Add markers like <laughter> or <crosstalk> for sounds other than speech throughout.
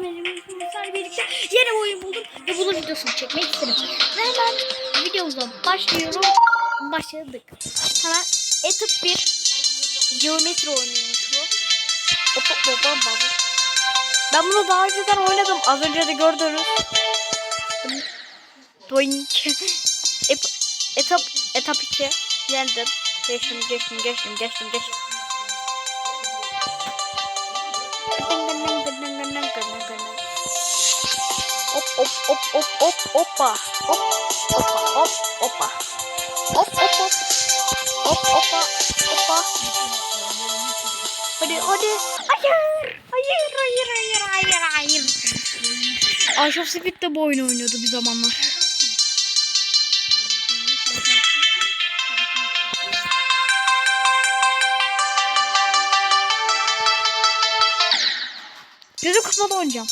Birlikte yeni bir oyun buldum ve bunun videosunu çekmek istedim. Ve hemen videomuza başlıyorum. Başladık. Hemen etap 1 geometri oynuyormuş bu. Opa opa baba. Ben bunu daha önceden oynadım. Az önce de gördünüz. Doink. Etap etap 2 yendim. Geçtim geçtim geçtim geçtim geçtim. Hop hop hop hop hop hoppa. Hop hoppa hop hoppa. Hop hop hop. Hop hoppa hoppa. Hadi hadi. Hayır. Hayır hayır hayır hayır hayır. Ayşe Speed de bu oyunu oynuyordu bir zamanlar. Gözü kapalı oynayacağım.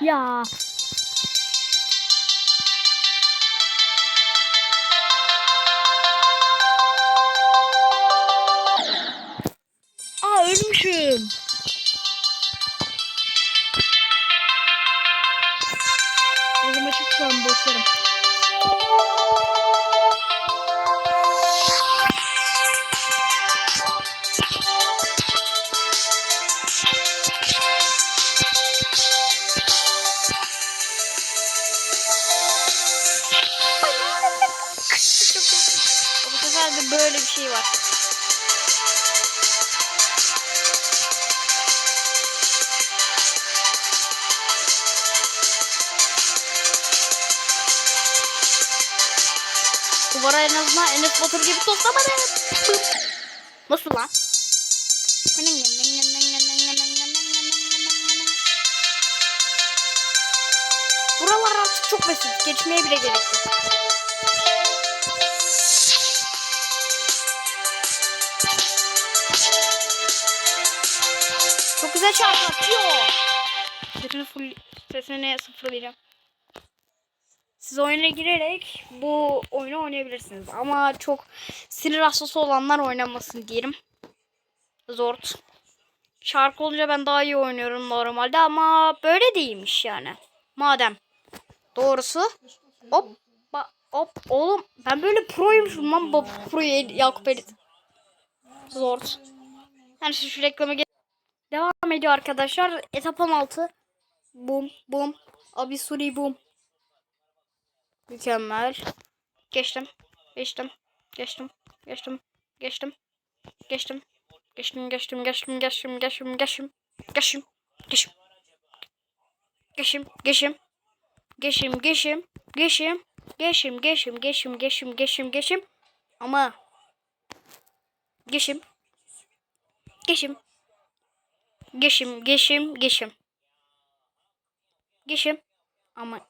呀。Böyle bir şey var. Duvara en azından Enes Batur gibi toslamadım. <laughs> Nasıl lan? Buralar artık çok basit. Geçmeye bile gerek yok. Çok güzel şarkı atıyor. Sesini full, sesini sıfırlayacağım. Siz oyuna girerek bu oyunu oynayabilirsiniz. Ama çok sinir hastası olanlar oynamasın diyelim. Zor. Şarkı olunca ben daha iyi oynuyorum normalde ama böyle değilmiş yani. Madem. Doğrusu. Hop. ba- Hop. Oğlum ben böyle proymuşum lan bu proyu Yakup Elit. Zor. Yani şu, şu reklamı ge- Devam ediyor arkadaşlar. Etap 16. Bum bum. Abi suri bum. Mükemmel. Geçtim. Geçtim. Geçtim. Geçtim. Geçtim. Geçtim. Geçtim, geçtim, geçtim, geçtim, geçtim, geçtim, geçtim, geçtim, geçtim, geçtim, geçim, geçim, geçim, geçim, geçim, geçim, geçim, geçim, geçim, ama geçim, geçim, geçim, geçim, geçim, geçim, ama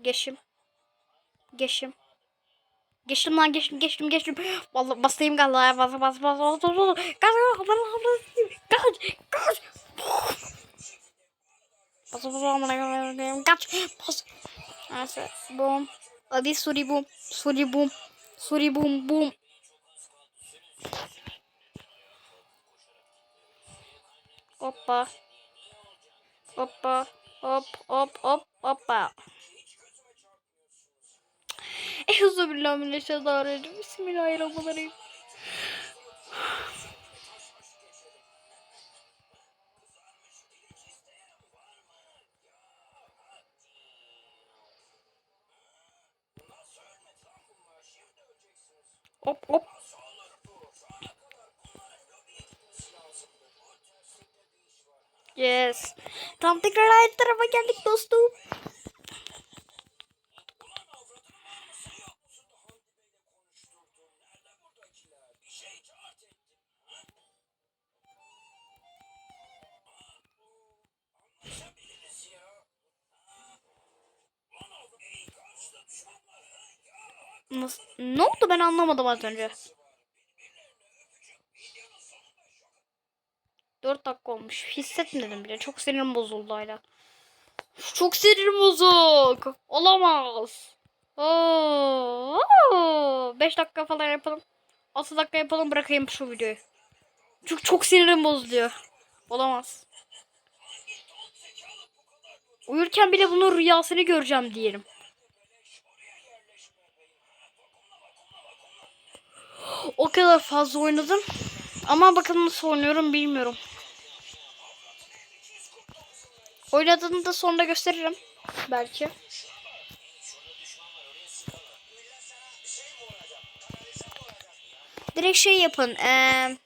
geçim, geçim. Geçtim lan geçtim geçtim geçtim. Vallahi basayım galiba ya bas bas bas bas bas bas. Kaç kaç kaç. Bas bas bas kaç bas. Neyse bum. Hadi suri bum suri bum suri bum bum. Hoppa. Hoppa. Hop hop hop hoppa. Euzubillahimineşşeytanirracim. Bismillahirrahmanirrahim. Hop hop. Yes. Tam tekrar aynı tarafa geldik dostum. Nasıl? Ne oldu ben anlamadım az önce. 4 dakika olmuş. Hissetmedim bile. Çok sinirim bozuldu hala. Çok sinirim bozuk. Olamaz. Oo, 5 dakika falan yapalım. 6 dakika yapalım bırakayım şu videoyu. Çünkü çok sinirim bozuluyor. Olamaz. Uyurken bile bunun rüyasını göreceğim diyelim. O kadar fazla oynadım. Ama bakın nasıl oynuyorum bilmiyorum. Oynadığını da sonra gösteririm. Belki. Direkt şey yapın. Eee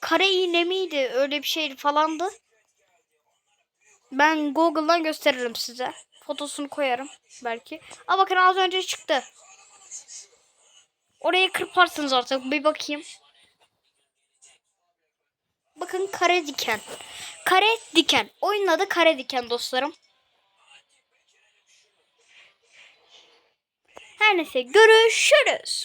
kare iğne miydi? Öyle bir şeydi falandı. Ben Google'dan gösteririm size. Fotosunu koyarım belki. Aa bakın az önce çıktı. Orayı kırparsınız artık. Bir bakayım. Bakın kare diken. Kare diken. Oyunun adı kare diken dostlarım. Her neyse görüşürüz.